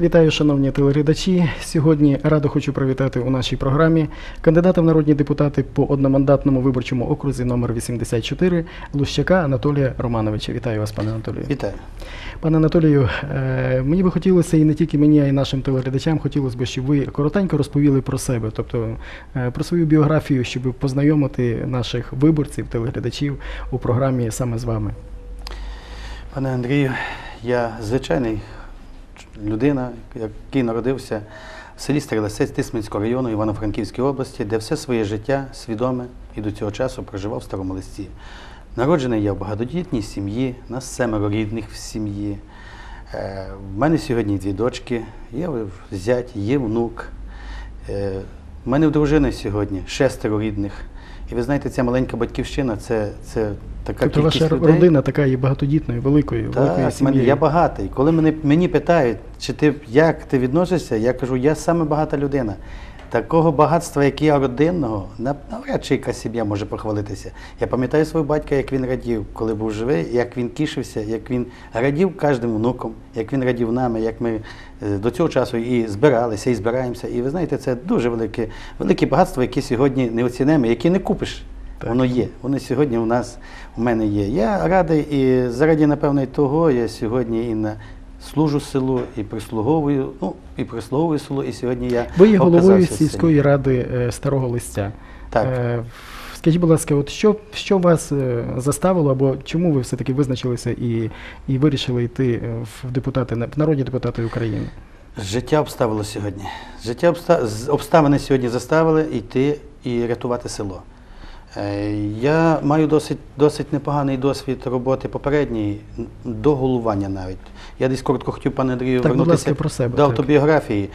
Вітаю, шановні телеглядачі. Сьогодні радо хочу привітати у нашій програмі кандидата в народні депутати по одномандатному виборчому окрузі номер 84 Лущака Анатолія Романовича. Вітаю вас, пане Анатолію. Вітаю. Пане Анатолію, е, мені би хотілося і не тільки мені, а й нашим телеглядачам, хотілося б, щоб ви коротенько розповіли про себе, тобто е, про свою біографію, щоб познайомити наших виборців, телеглядачів у програмі саме з вами. Пане Андрію, я звичайний людина, який народився в селі Стрелесець Тисменського району Івано-Франківської області, де все своє життя свідоме і до цього часу проживав в старому листі. Народжений я в багатодітній сім'ї, нас семеро рідних в сім'ї. Е, В мене сьогодні дві дочки, є зять, є внук. Е, В мене в дружини сьогодні шестеро рідних. І ви знаєте, ця маленька батьківщина це, це така Тобто кількість ваша людей. родина така є багатодітною, великою, великою Так, мене, сім'єю. я багатий. Коли мене, мені питають, чи ти як ти відносишся, я кажу, я саме багата людина. Такого багатства, як я родинного, нав- навряд чи якась сім'я може похвалитися. Я пам'ятаю свого батька, як він радів, коли був живий, як він тішився, як він радів кожним внуком, як він радів нами, як ми е, до цього часу і збиралися, і збираємося. І ви знаєте, це дуже велике, велике багатство, яке сьогодні не оцінимо, яке не купиш. Так. Воно є. Воно сьогодні у нас у мене є. Я радий і заради, напевно, і того я сьогодні і на служу селу, і прислуговую, ну, і прислуговую село, і сьогодні я Ви є головою сільської ради е, Старого Листя. Так. Е, Скажіть, будь ласка, от що, що вас е, заставило, або чому ви все-таки визначилися і, і вирішили йти е, в депутати, в народні депутати України? Життя обставило сьогодні. Життя обста... обставини сьогодні заставили йти і рятувати село. Е, Я маю досить, досить непоганий досвід роботи попередньої, до голування навіть. Я десь коротко хотів, пане Андрію, Так, вернутися про себе, до так. автобіографії.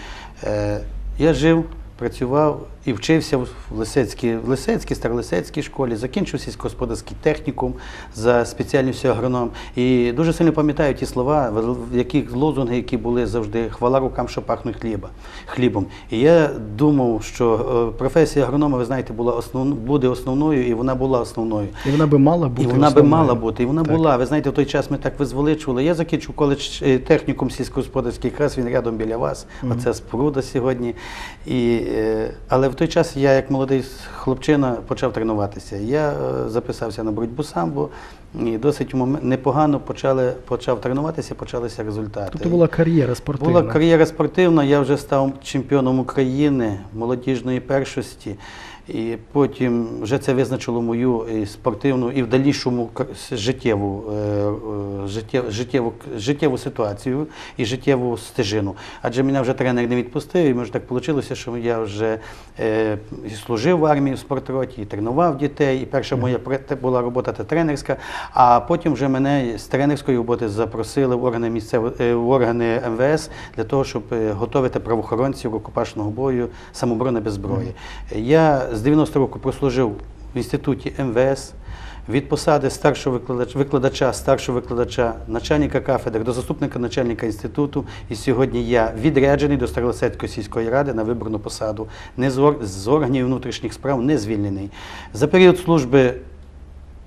Е, Я жив, працював і вчився в Лисецькій, в Лисецькій, Старолисецькій школі, закінчив сільськогосподарський технікум за спеціальністю агроном. І дуже сильно пам'ятаю ті слова, яких лозунги, які були завжди хвала рукам, що пахнуть хліба, хлібом. І я думав, що е, професія агронома, ви знаєте, була основ, буде основною, і вона була основною. І вона би мала бути. І вона би мала бути, і вона Так. була. Ви знаєте, в той час ми так визволичували. Я закінчив коледж е, технікум сільськогосподарський, якраз він рядом біля вас. Оце споруда сьогодні. І, але в той час я, як молодий хлопчина, почав тренуватися. Я е, записався на боротьбу самбо і досить непогано почали, почав тренуватися, почалися результати. Тобто була кар'єра спортивна. Була кар'єра спортивна, я вже став чемпіоном України молодіжної першості. І потім вже це визначило мою і спортивну і в дальнішому життєву, е, е, життєву, життєву, життєву ситуацію і життєву стежину. Адже мене вже тренер не відпустив, і може так вийшло, що я вже е, і служив в армії в спортроті, і тренував дітей. І перша моя була робота та тренерська, а потім вже мене з тренерської роботи запросили в органи місцевої е, в органи МВС для того, щоб е, готувати правоохоронців рукопашного бою самооборони без зброї. Я з 90 року прослужив в інституті МВС. Від посади старшого викладача, викладача, старшого викладача, начальника кафедри до заступника начальника інституту. І сьогодні я відряджений до Старолисецької сільської ради на виборну посаду, не з, ор- з органів внутрішніх справ, не звільнений. За період служби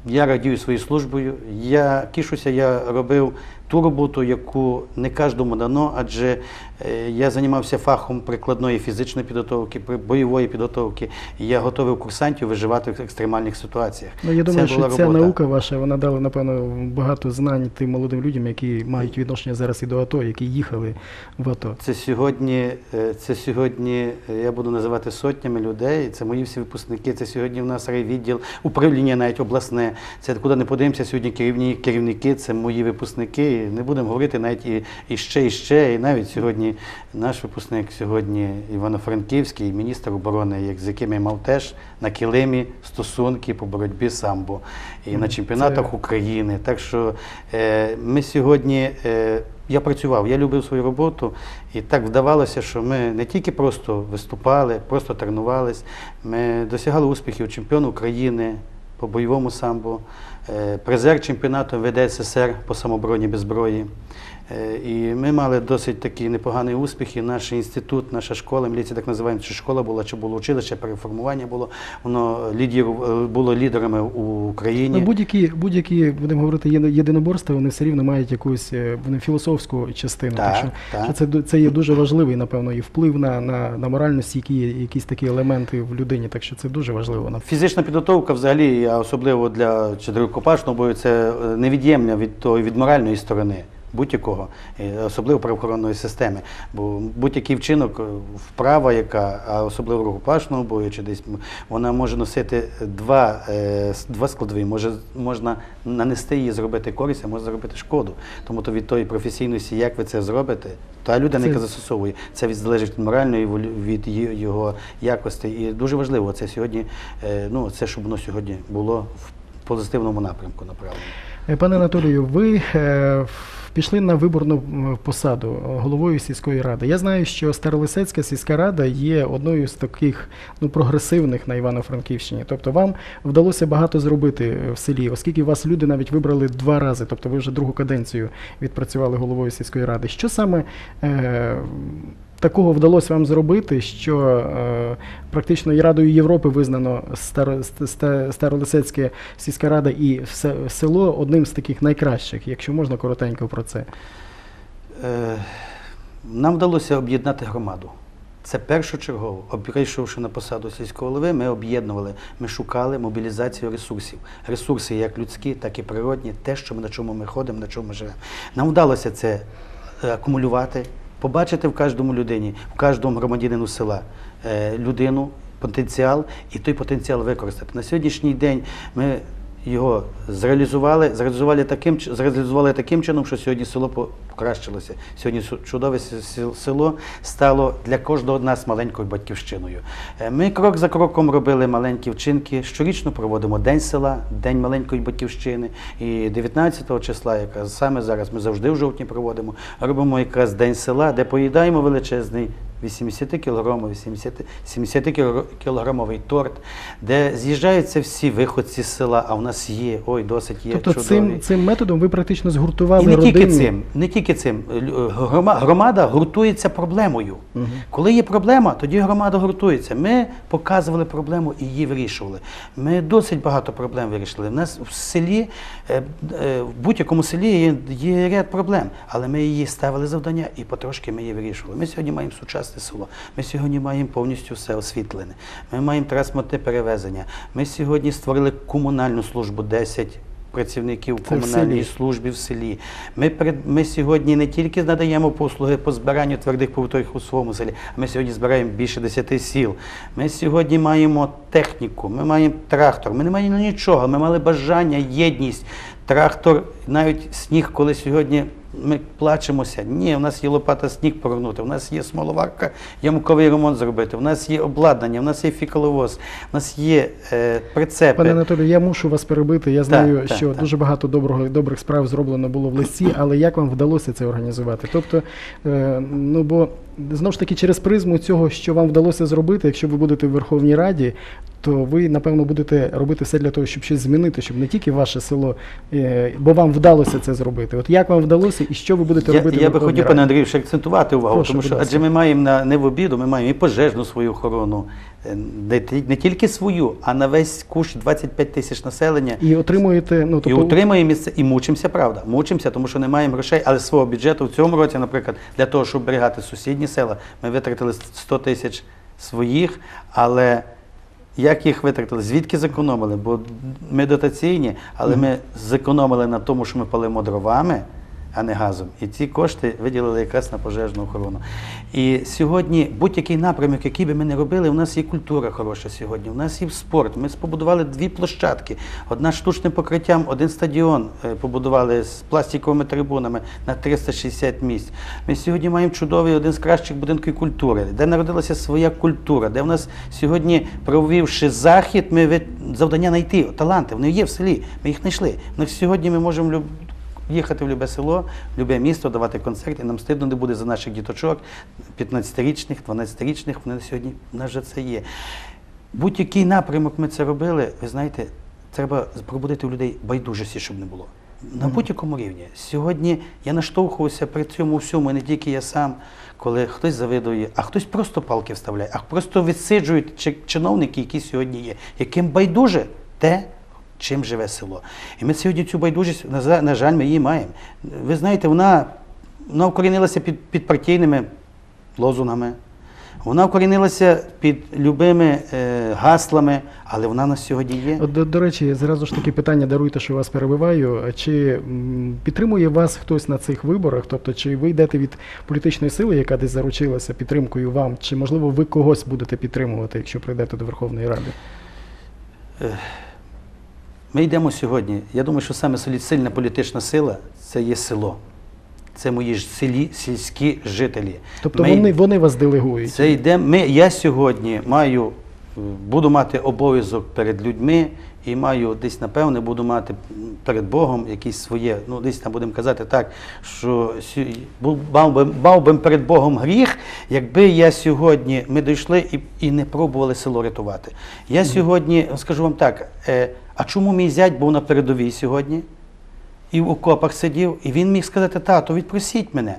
я радію своєю службою. Я тішуся, я робив ту роботу, яку не кожному дано, адже е, я займався фахом прикладної фізичної підготовки, бойової підготовки. І я готовив курсантів виживати в екстремальних ситуаціях. Ну, я думаю, Це що ця робота. наука ваша, вона дала, напевно, багато знань тим молодим людям, які мають відношення зараз і до АТО, які їхали в АТО. Це сьогодні, е, це сьогодні е, я буду називати сотнями людей. Це мої всі випускники. Це сьогодні в нас райвідділ, управління навіть обласне. Це куди не подивимося, сьогодні керівні керівники, це мої випускники. Не будемо говорити навіть і, і ще, і ще. І навіть сьогодні наш випускник сьогодні Івано-Франківський, міністр оборони, як з яким я мав теж на килимі стосунки по боротьбі самбо і на чемпіонатах Це- України. Так що е, ми сьогодні. Е, я працював, я любив свою роботу, і так вдавалося, що ми не тільки просто виступали, просто тренувались, ми досягали успіхів чемпіон України по бойовому самбо, е, призер чемпіонату ВДССР по самобороні без зброї. Е, І ми мали досить такі непогані успіхи. Наш інститут, наша школа, міліція так називаємо, чи школа була, чи було училище, переформування було. Воно лідеру, е, було лідерами у Україні. Ну, будь-які, будь-які, будемо говорити, єдиноборства, вони все рівно мають якусь е, вони філософську частину. Так, що, так. що це, це є дуже важливий, напевно, і вплив на, на, на моральність, які є якісь такі елементи в людині. Так що це дуже важливо. напевно. Фізична підготовка взагалі, особливо для чотирикопашного бою, це е, невід'ємна від тої від моральної сторони будь-якого, особливо правоохоронної системи. Бо будь-який вчинок, е, вправа, яка, а особливо рукопашного бою, чи десь вона може носити два, е, два складові. Може, можна нанести її, зробити користь, а може зробити шкоду. Тому то від тої професійності, як ви це зробите, та людина, Це- яка застосовує, це від залежить від моральної від його якості. І дуже важливо це сьогодні, е, ну це щоб воно сьогодні було в позитивному напрямку направлено. Пане Анатолію, ви пішли на виборну посаду е, головою сільської ради. Я знаю, що Старолисецька сільська рада є одною з таких ну, прогресивних на Івано-Франківщині. Тобто вам вдалося багато зробити е, в селі, оскільки вас люди навіть вибрали два рази, тобто ви вже другу каденцію відпрацювали головою сільської ради. Що саме е, такого вдалося вам зробити, що е, практично і Радою Європи визнано Старо, Ста- Старолисецьке сільська рада і все- село одним з таких найкращих, якщо можна коротенько про це. Е, Нам вдалося об'єднати громаду. Це першочергово. Об- Прийшовши на посаду сільського голови, ми об'єднували, ми шукали мобілізацію ресурсів. Ресурси як людські, так і природні, те, що ми, на чому ми ходимо, на чому ми живемо. Нам вдалося це е, акумулювати, побачити в кожному людині, в кожному громадянину села е, людину, потенціал і той потенціал використати. На сьогоднішній день ми його зреалізували, зреалізували таким, зреалізували таким чином, що сьогодні село покращилося. Сьогодні чудове село стало для кожного нас маленькою батьківщиною. Е, Ми крок за кроком робили маленькі вчинки. Щорічно проводимо День села, День маленької батьківщини. І 19 числа, яка саме зараз ми завжди в жовтні проводимо, робимо якраз День села, де поїдаємо величезний 80 кілограмовий, 70, 70 кіло- кілограмовий торт, де з'їжджаються всі виходці з села, а в нас є, ой, досить є тобто чудові. цим, цим методом ви практично згуртували І не родину. тільки цим, не тільки цим. Громада гуртується проблемою. Мгм. Коли є проблема, тоді громада гуртується. Ми показували проблему і її вирішували. Ми досить багато проблем вирішили. У нас в селі, е, е, в будь-якому селі є, є ряд проблем, але ми її ставили завдання і потрошки ми її вирішували. Ми сьогодні маємо сучасне село. Ми сьогодні маємо повністю все освітлене. Ми маємо транспортне перевезення. Ми сьогодні створили комунальну службу 10 працівників комунальної селі. службі в селі. Ми, ми сьогодні не тільки надаємо послуги по збиранню твердих побутових у своєму селі, а ми сьогодні збираємо більше 10 сіл. Ми сьогодні маємо техніку, ми маємо трактор, ми не маємо нічого. Ми мали бажання, єдність. Трактор, навіть сніг, коли сьогодні ми плачемося. Ні, у нас є лопата сніг повернути, у нас є смоловарка, ямковий ремонт зробити, у нас є обладнання, у нас є фікаловоз, у нас є е, прицепи. Пане Анатолію, я мушу вас перебити. Я знаю, так, що так. дуже багато доброго добрих справ зроблено було в листі, але як вам вдалося це організувати? Тобто, е, ну бо знову ж таки через призму цього, що вам вдалося зробити, якщо ви будете в Верховній Раді, то ви напевно будете робити все для того, щоб щось змінити, щоб не тільки ваше село, е, бо вам вдалося це зробити. От як вам вдалося і що ви будете Я, робити? в я би хотів, пане Андрію, ще акцентувати увагу, Прошу, тому що адже ми маємо на не в обіду, ми маємо і пожежну свою охорону, е, не, не тільки свою, а на весь куш 25 тисяч населення. І отримуєте, ну І тобто, утримуємо місце, і мучимося, правда. Мучимося, тому що не маємо грошей, але свого бюджету в цьому році, наприклад, для того, щоб берегати сусідні села, ми витратили 100 тисяч своїх, але як їх витратили? Звідки зекономили? Бо ми дотаційні, але ми зекономили на тому, що ми палимо дровами, а не газом. І ці кошти виділили якраз на пожежну охорону. І сьогодні будь-який напрямок, який би ми не робили, у нас є культура хороша сьогодні, у нас є спорт. Ми побудували дві площадки. Одна штучним покриттям, один стадіон е, побудували з пластиковими трибунами на 360 місць. Ми сьогодні маємо чудовий один з кращих будинків культури, де народилася своя культура, де в нас сьогодні, провівши захід, ми завдання знайти таланти. Вони є в селі. Ми їх знайшли. Ну, сьогодні ми можемо люб- їхати в любе село, в любе місто, давати концерти. Нам стидно не буде за наших діточок, 15-річних, 12-річних, вони сьогодні в нас вже це є. Будь-який напрямок ми це робили, ви знаєте, треба пробудити у людей байдужості, щоб не було. на будь-якому рівні. Сьогодні я наштовхувався при цьому всьому, не тільки я сам, коли хтось завидує, а хтось просто палки вставляє, а просто відсиджують чиновники, які сьогодні є, яким байдуже те, чим живе село. І ми сьогодні цю байдужість, на жаль, ми її маємо. Ви знаєте, вона, вона вкорінилася під, під партійними лозунгами. Вона вкорінилася під любими е, гаслами, але вона на сьогодні є. До, до речі, зразу ж таки питання, даруйте, що вас перебиваю. Чи підтримує вас хтось на цих виборах? Тобто, чи ви йдете від політичної сили, яка десь заручилася підтримкою вам, чи можливо ви когось будете підтримувати, якщо прийдете до Верховної Ради? Ми йдемо сьогодні. Я думаю, що саме сильна політична сила це є село. Це мої ж селі, сільські жителі. Тобто Ми- вони, вони вас делегують. Це йде. Ми, я сьогодні маю, е, буду мати обов'язок перед людьми і маю десь, напевне, буду мати перед Богом якісь своє, ну десь там будемо казати так, що мав би, мав би перед Богом гріх, якби я сьогодні ми дійшли і, і не пробували село рятувати. Я сьогодні скажу вам так: е, а чому мій зять був на передовій сьогодні? і в окопах сидів, і він міг сказати, тато, відпросіть мене.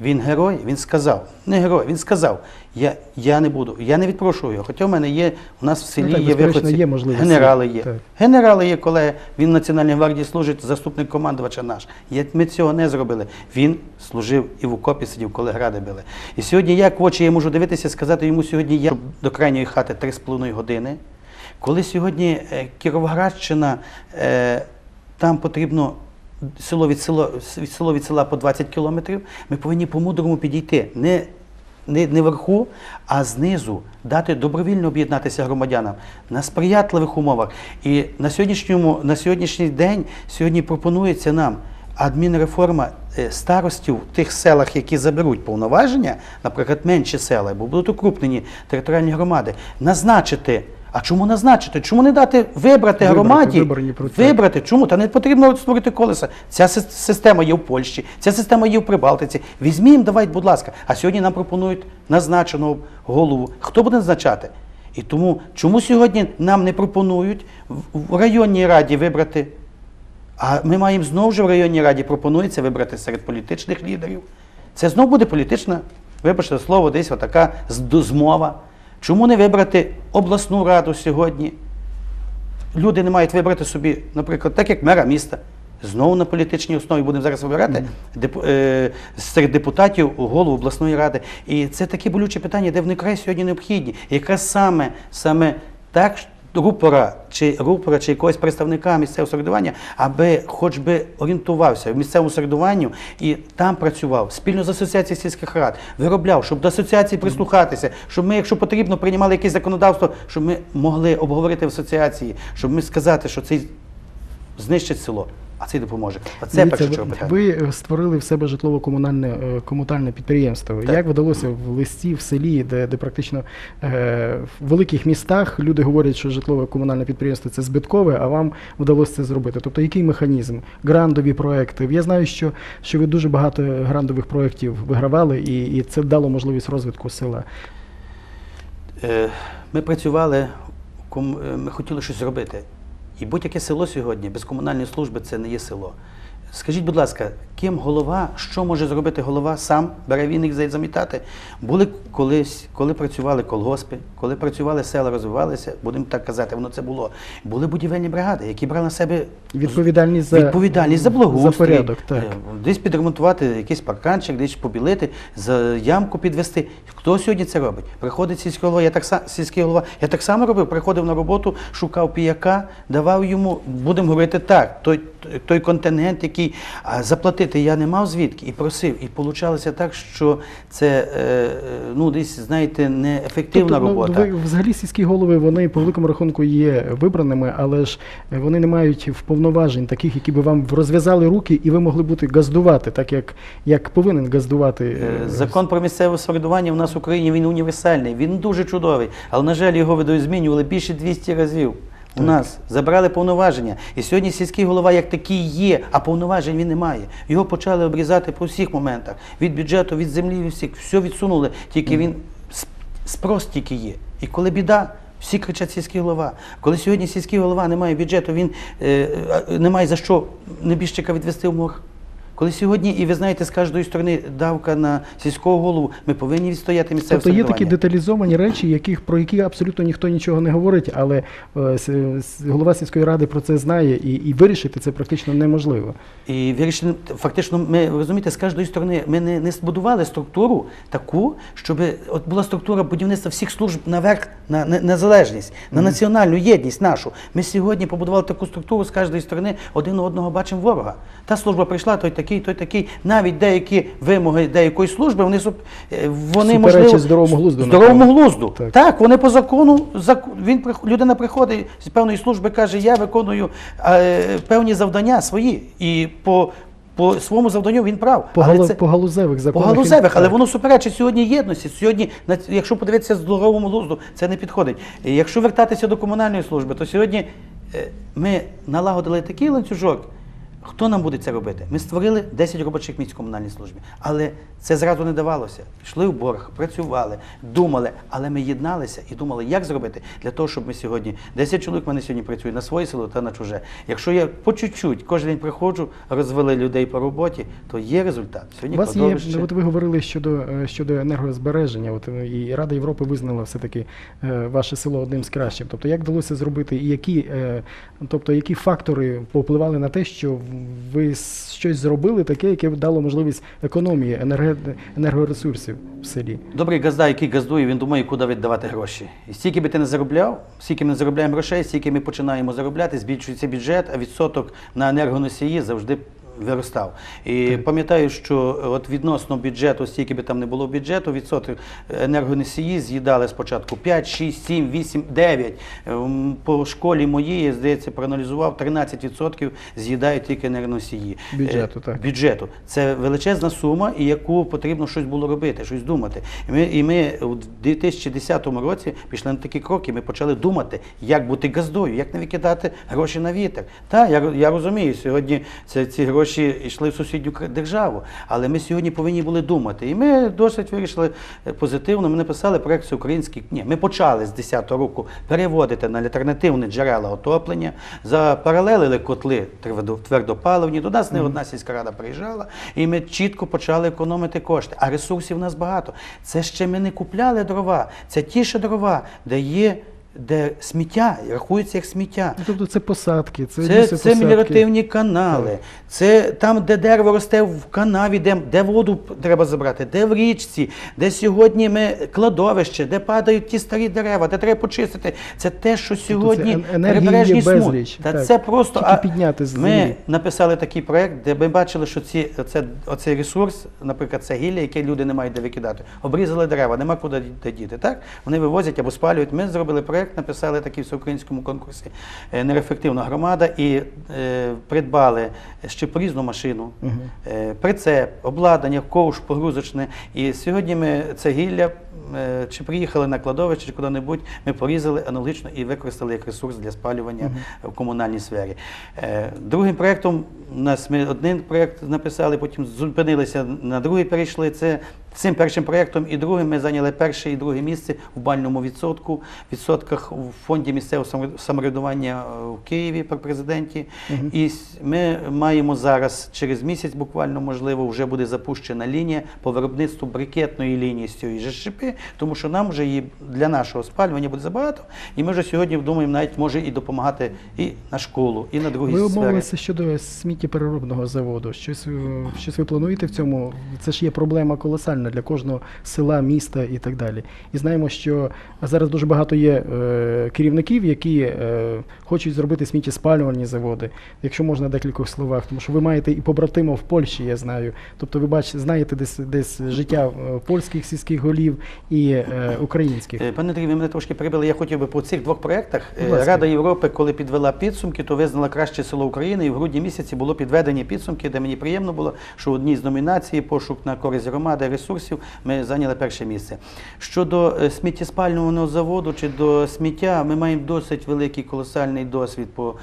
Він герой, він сказав, не герой, він сказав, я, я не буду, я не відпрошую його. Хоча в мене є, у нас в селі Ну, так, є виходці, є генерали є. Так. Генерали є, колеги, він в Національній гвардії служить, заступник командувача наш. Ми цього не зробили. Він служив і в окопі сидів, коли гради били. І сьогодні як в очі я можу дивитися, сказати йому сьогодні я до крайньої хати 3,5 години. Коли сьогодні е, Кіровоградщина, е, там потрібно село від, село, від село від села по 20 кілометрів, ми повинні по-мудрому підійти. Не, не, не вверху, а знизу дати добровільно об'єднатися громадянам на сприятливих умовах. І на, сьогоднішньому, на сьогоднішній день сьогодні пропонується нам адмінреформа е, старостів в тих селах, які заберуть повноваження, наприклад, менші села, бо будуть укрупнені територіальні громади, назначити. А чому назначити? Чому не дати вибрати, громаді? Вибрати. Чому? Та не потрібно створити колеса. Ця система є в Польщі, ця система є в Прибалтиці. Візьмімо, давайте, будь ласка. А сьогодні нам пропонують назначеного голову. Хто буде назначати? І тому, чому сьогодні нам не пропонують в районній раді вибрати? А ми маємо знову ж в районній раді пропонується вибрати серед політичних лідерів. Це знову буде політична, вибачте слово, десь отака змова. Чому не вибрати обласну раду сьогодні? Люди не мають вибрати собі, наприклад, так як мера міста. Знову на політичній основі будемо зараз вибирати деп- е, серед депутатів голову обласної ради. І це таке болюче питання, де вони край сьогодні необхідні. Якраз саме, саме так рупора чи рупора, чи якогось представника місцевого середування, аби хоч би орієнтувався в місцевому середуванню і там працював спільно з асоціацією сільських рад, виробляв, щоб до асоціації прислухатися, щоб ми, якщо потрібно, приймали якесь законодавство, щоб ми могли обговорити в асоціації, щоб ми сказати, що цей знищить село, а цей допоможе. Оце Дивіться, перше ви- питання. ви створили в себе житлово-комунальне е, комунальне підприємство. Так. Як вдалося в листі, в селі, де, де практично е, в великих містах люди говорять, що житлово-комунальне підприємство це збиткове, а вам вдалося це зробити? Тобто, який механізм? Грандові проекти? Я знаю, що, що ви дуже багато грандових проєктів вигравали, і, і це дало можливість розвитку села. Е, Ми працювали, е, ми хотіли щось зробити. І будь-яке село сьогодні без комунальної служби це не є село. Скажіть, будь ласка, ким голова, що може зробити голова сам, бере віник за- замітати? Були колись, коли працювали колгоспи, коли працювали села, розвивалися, будемо так казати, воно це було. Були будівельні бригади, які брали на себе Відповідальність за, відповідальність за благоустрій, за порядок. Так. е, десь підремонтувати якийсь парканчик, десь побілити, за ямку підвести. Хто сьогодні це робить? Приходить сільський голова, я так сільський голова, я так само робив, приходив на роботу, шукав піяка, давав йому, будемо говорити так, той, той контингент, який а, заплатити я не мав звідки, і просив. І получалося так, що це е, е, ну, десь, знаєте, неефективна Тобто, ну, робота. ви, взагалі сільські голови вони по великому рахунку є вибраними, але ж е, вони не мають вповноважень таких, які би вам розв'язали руки, і ви могли бути газдувати, так як, як повинен газдувати. Закон про місцеве самоврядування у нас в Україні він універсальний, він дуже чудовий. Але, на жаль, його видозмінювали більше 200 разів. У нас забрали повноваження. І сьогодні сільський голова як такий є, а повноважень він не має. Його почали обрізати по всіх моментах. Від бюджету, від землі, від всіх. Все відсунули. Тільки він с- спрос тільки є. І коли біда, Всі кричать сільський голова. Коли сьогодні сільський голова не має бюджету, він е, е, не має за що небіжчика відвести в морг. Коли сьогодні, і ви знаєте, з кожної сторони давка на сільського голову, ми повинні відстояти місцеве Тобто є такі деталізовані речі, яких, про які абсолютно ніхто нічого не говорить, але е, голова сільської ради про це знає і, і вирішити це практично неможливо. І вирішили, фактично, ми розумієте, з кожної сторони ми не, не збудували структуру таку, щоб от була структура будівництва всіх служб наверх на незалежність, на національну єдність нашу. Ми сьогодні побудували таку структуру з кожної сторони один одного бачимо ворога. Та служба прийшла, той такий, той такий. Навіть деякі вимоги деякої служби, вони е, вони можливо здоровому глузду, Здоровому глузду. Так. Так. вони по закону зак- він людина приходить з певної служби, каже, я виконую е, певні завдання свої. І по, по своєму завданню він прав. По, Але це- по галузевих по законах. галузевих, але так. воно суперечить сьогодні єдності. Сьогодні, якщо подивитися здоровому глузду, це не підходить. Якщо вертатися до комунальної служби, то сьогодні е, ми налагодили такий ланцюжок. Хто нам буде це робити? Ми створили 10 робочих місць в комунальній службі, але це зразу не давалося. Йшли в борг, працювали, думали, але ми єдналися і думали, як зробити для того, щоб ми сьогодні 10 чоловік в мене сьогодні працюють на своє село та на чуже. Якщо я по чуть-чуть кожен день приходжу, розвели людей по роботі, то є результат. Сьогодні У вас є, от ви говорили щодо, е, щодо енергозбереження, от, е, і Рада Європи визнала все-таки е, ваше село одним з кращих. Тобто, як вдалося зробити, і які, тобто, які фактори повпливали на те, що ви щось зробили таке, яке дало можливість економії енерге- енергоресурсів в селі? Добрий газда, який газдує, він думає, куди віддавати гроші. І стільки би ти не заробляв, стільки ми не заробляємо грошей, стільки ми починаємо заробляти, збільшується бюджет, а відсоток на енергоносії завжди виростав. І пам'ятаю, що от відносно бюджету, стільки би там не було бюджету, відсоток енергоносії з'їдали спочатку 5, 6, 7, 8, 9. Ем, По школі моїй, здається, проаналізував, 13% з'їдають тільки енергоносії. Бюджету, Е, так. бюджету. Це величезна сума, і яку потрібно щось було робити, щось думати. І ми, і ми у 2010 році пішли на такі кроки. Ми почали думати, як бути газдою, як не викидати гроші на вітер. Так, я, я розумію, сьогодні це, ці гроші йшли в сусідню державу, але ми сьогодні повинні були думати. І ми досить вирішили е, позитивно. Ми написали проект всеукраїнський. Ні, ми почали з 10-го року переводити на альтернативні джерела отоплення, запаралелили котли твердопаливні. До нас не одна сільська рада приїжджала, і ми чітко почали економити кошти. А ресурсів у нас багато. Це ще ми не купляли дрова. Це ті ще дрова, де є. Де сміття рахується як сміття. Ну, Тобто це посадки, це, Це, це меліоративні канали, це там, де дерево росте в канаві, де, де воду треба забрати, де в річці, де сьогодні ми кладовище, де падають ті старі дерева, де треба почистити. Це те, що сьогодні ен- енергії прибережні смуги. Та так. це просто Тільки підняти з ми написали такий проект, де ми бачили, що ці оце, оцей ресурс, наприклад, це гілля, яке люди не мають де викидати. Обрізали дерева, нема куди діти. Так вони вивозять або спалюють. Ми зробили проект, написали такий всеукраїнському конкурсі е, нерефективна громада і е, придбали ще порізну машину, е, прицеп, обладнання, ковш погрузочне. І сьогодні ми це гілля. Е, Чи приїхали на кладовище, чи куди-небудь, ми порізали аналогічно і використали як ресурс для спалювання в комунальній сфері. Е, Другим проєктом у нас ми один проєкт написали, потім зупинилися на другий перейшли. Це цим першим проєктом і другим ми зайняли перше і друге місце в бальному відсотку, відсотках у фонді місцевого самоврядування е, в Києві при президенті. І ми маємо зараз через місяць, буквально можливо, вже буде запущена лінія по виробництву брикетної лінії з цієї ЖШП, тому що нам вже її для нашого спалювання буде забагато. І ми вже сьогодні думаємо, навіть може і допомагати і на школу, і на другі Ви обмовилися щодо сміттєпереробного заводу. Щось, щось ви плануєте в цьому? Це ж є проблема колосальна для кожного села, міста і так далі. І знаємо, що зараз дуже багато є е, керівників, які е, хочуть зробити сміттєспалювальні заводи. Якщо можна в декількох словах, тому що ви маєте і побратима в Польщі, я знаю. Тобто ви бачите, знаєте десь десь життя е, польських сільських голів і е, українських. Е, Пане Андрій, ви мене трошки перебили. Я хотів би по цих двох проєктах. Е. Рада Європи, коли підвела підсумки, то визнала краще село України. І в грудні місяці було підведені підсумки, де мені приємно було, що в одній з номінацій пошук на користь громади ресурсів ми зайняли перше місце. Щодо е, сміттєспального заводу чи до сміття, ми маємо досить великий колосальний досвід по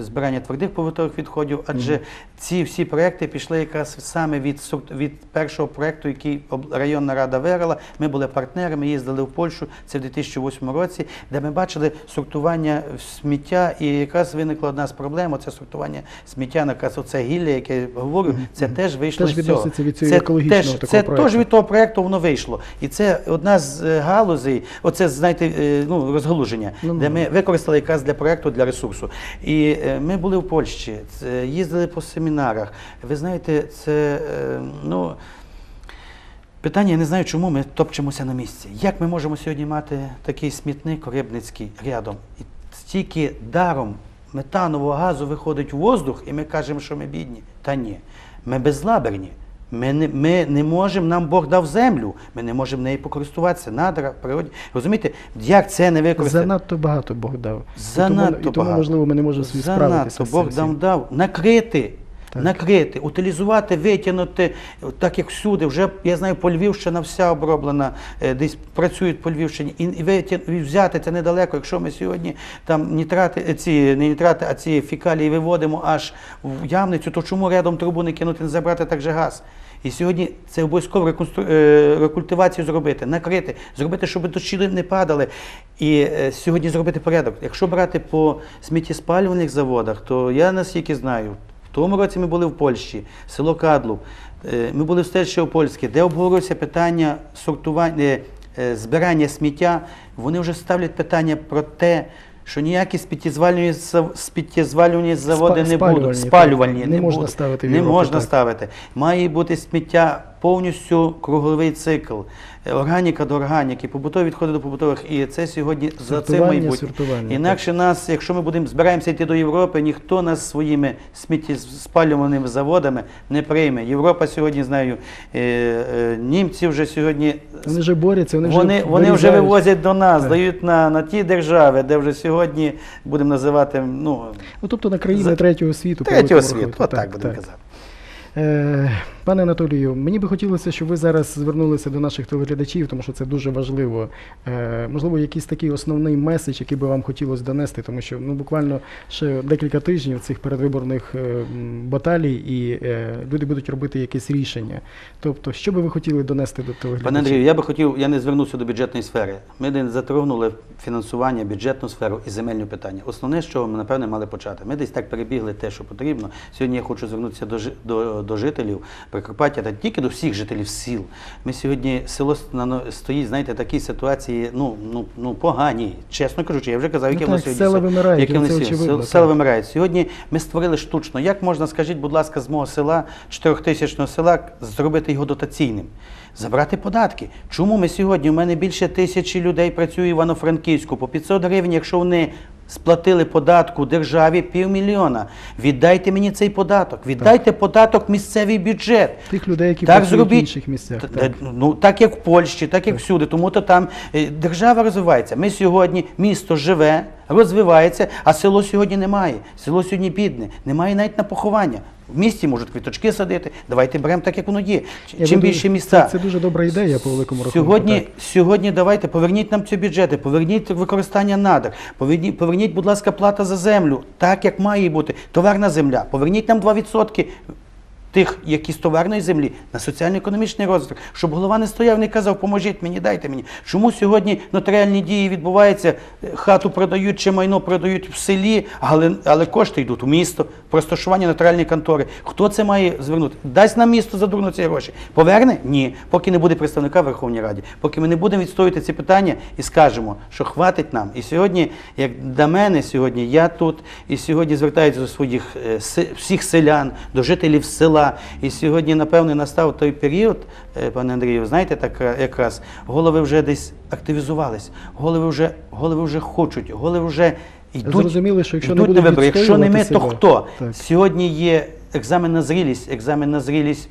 збиранню твердих побутових відходів, адже ці всі проекти пішли якраз саме від, від першого проекту, який районна рада виграла. Ми були партнерами, їздили в Польщу, це в 2008 році, де ми бачили сортування сміття, і якраз виникла одна з проблем, це сортування сміття, якраз оце гілля, яке я говорю, це теж вийшло Теж з цього. від цього це екологічного теж, такого це теж від того проекту воно вийшло. І це одна з е, галузей, оце, знаєте, е, ну, розгалуження, Ну, ну. де ми використали якраз для проекту для ресурсу. І е, ми були в Польщі, їздили по семінарах. Ви знаєте, це ну. Питання, я не знаю, чому ми топчемося на місці. Як ми можемо сьогодні мати такий смітник рибницький рядом? І стільки даром метанового газу виходить в воздух, і ми кажемо, що ми бідні. Та ні, ми безлаберні. Ми не, ми не можемо, нам Бог дав землю, ми не можемо нею покористуватися, надра, природі. Розумієте, як це не використати? Занадто багато Бог дав. І Занадто тому, і тому багато. можливо, ми не можемо собі справитися. Занадто Бог нам дав накрити. Накрити, утилізувати, витягнути, так як всюди. Вже я знаю, по Львівщина вся оброблена, е, десь працюють по Львівщині, і, і, взяти це недалеко. Якщо ми сьогодні там нітрати, е, ці не нітрати, а ці фекалії виводимо аж в ямницю, то чому рядом трубу не кинути, не забрати так же газ? І сьогодні це обов'язково реконстру... е, рекультивацію зробити, накрити, зробити, щоб дощі не падали. І сьогодні зробити порядок. Якщо брати по сміттєспалювальних заводах, то я наскільки знаю, в тому році ми були в Польщі, село Кадлу, е, ми були в Стельщеопольське, де обговорювалося питання сортування, е, е, збирання сміття. Вони вже ставлять питання про те, що ніякі сміттєзвалювальні, зав- заводи Спа- не будуть, спалювальні, спалювальні не, Не можна будуть. ставити не можна так. ставити. Має бути сміття повністю круговий цикл, органіка до органіки, побутові відходи до побутових. І це сьогодні за Сортування, майбутнє. Інакше нас, якщо ми будемо збираємося йти до Європи, ніхто нас своїми сміттєспалюваними заводами не прийме. Європа сьогодні знаю, е, е, німці вже сьогодні. Вони вже борються, вони, Вони, вже вони вже вивозять до нас, Так. дають на, на ті держави, де вже сьогодні будемо називати ну, Ну, тобто на країни За- третього світу. третього світу. Отак будемо казати. Е, Пане Анатолію, мені би хотілося, щоб ви зараз звернулися до наших телеглядачів, тому що це дуже важливо. Е, Можливо, якийсь такий основний меседж, який би вам хотілося донести, тому що ну буквально ще декілька тижнів цих передвиборних е, баталій, і е, люди будуть робити якесь рішення. Тобто, що би ви хотіли донести до телеглядачів? Пане Андрію, я би хотів, я не звернувся до бюджетної сфери. Ми не затрогнули фінансування, бюджетну сферу і земельні питання. Основне, що ми напевне мали почати. Ми десь так перебігли те, що потрібно. Сьогодні я хочу звернутися до, до, до жителів Прикарпаття та тільки до всіх жителів сіл. Ми сьогодні село стоїть, знаєте, такі ситуації, ну, ну, ну погані. Чесно кажучи, я вже казав, яке Ну воно сьогодні села се- вимирають, яке ну, воно сьогодні. очевидно, Сел- Села вимирають. Сьогодні ми створили штучно. Як можна, скажіть, будь ласка, з мого села, 4000 села, зробити його дотаційним? Забрати податки. Чому ми сьогодні? У мене більше тисячі людей працює в Івано-Франківську по 500 гривень, якщо вони сплатили податку державі півмільйона. Віддайте мені цей податок. Віддайте податок місцевий бюджет. Тих людей, які так працюють в зробіть. інших місцях. Так. Ну, так як в Польщі, так як всюди. Тому то там е, держава розвивається. Ми сьогодні, місто живе, розвивається, а село сьогодні немає. Село сьогодні бідне, немає навіть на поховання. В місті можуть квіточки садити. Давайте беремо так, як воно є. Я Чим більше міста. Це, це дуже добра ідея по великому рахунку. Сьогодні, сьогодні давайте поверніть нам ці бюджети, поверніть використання надр, поверніть, поверніть, будь ласка, плата за землю, так як має бути. Товарна земля. Поверніть нам 2% тих, які з товарної землі на соціально-економічний розвиток, щоб голова не стояв, не казав, поможіть мені, дайте мені. Чому сьогодні нотаріальні дії відбуваються, е, хату продають чи майно продають в селі, але, але кошти йдуть у місто, в розташування нотаріальної контори. Хто це має звернути? Дасть нам місто задурно ці гроші. Поверне? Ні. Поки не буде представника в Верховній Раді, поки ми не будемо відстоювати ці питання і скажемо, що хватить нам. І сьогодні, як до мене, сьогодні я тут, і сьогодні звертаюся до своїх е, всіх селян, до жителів села. І сьогодні, напевне, настав той період, е, пане Андрію, знаєте, так е, якраз голови вже десь активізувались, голови вже, голови вже хочуть, голови вже йдуть. Зрозуміли, що якщо не йдуть на вибори. Якщо не ми, то відстоювати хто? Так. Сьогодні є екзамен на зрілість, екзамен на зрілість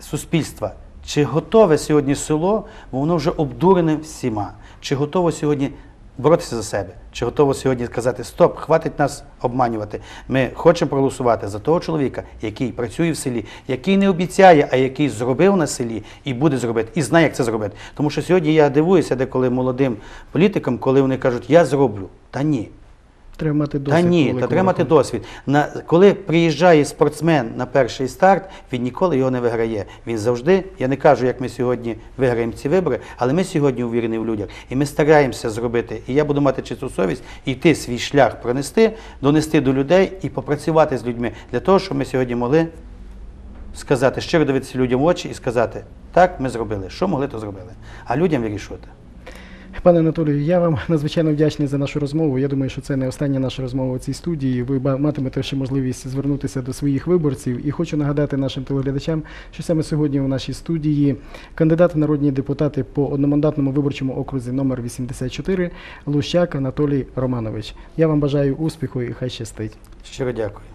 суспільства. Чи готове сьогодні село, бо воно вже обдурене всіма. Чи готово сьогодні боротися за себе? Чи готово сьогодні сказати Стоп, хватить нас обманювати. Ми хочемо проголосувати за того чоловіка, який працює в селі, який не обіцяє, а який зробив на селі і буде зробити, і знає, як це зробити. Тому що сьогодні я дивуюся, деколи молодим політикам, коли вони кажуть, я зроблю. Та ні. Треба мати Та ні, великого та треба мати рахунку. досвід. На, коли приїжджає спортсмен на перший старт, він ніколи його не виграє. Він завжди, я не кажу, як ми сьогодні виграємо ці вибори, але ми сьогодні увірені в людях. І ми стараємося зробити. І я буду мати чисту совість, йти свій шлях пронести, донести до людей і попрацювати з людьми для того, щоб ми сьогодні могли сказати, щиро дивитися людям в очі і сказати, так, ми зробили. Що могли, то зробили. А людям вирішувати. Пане Анатолію, я вам надзвичайно вдячний за нашу розмову. Я думаю, що це не остання наша розмова у цій студії. Ви матимете ще можливість звернутися до своїх виборців. І хочу нагадати нашим телеглядачам, що саме сьогодні у нашій студії кандидат народні депутати по одномандатному виборчому окрузі номер 84 Лущак Анатолій Романович. Я вам бажаю успіху і хай щастить. Щиро дякую.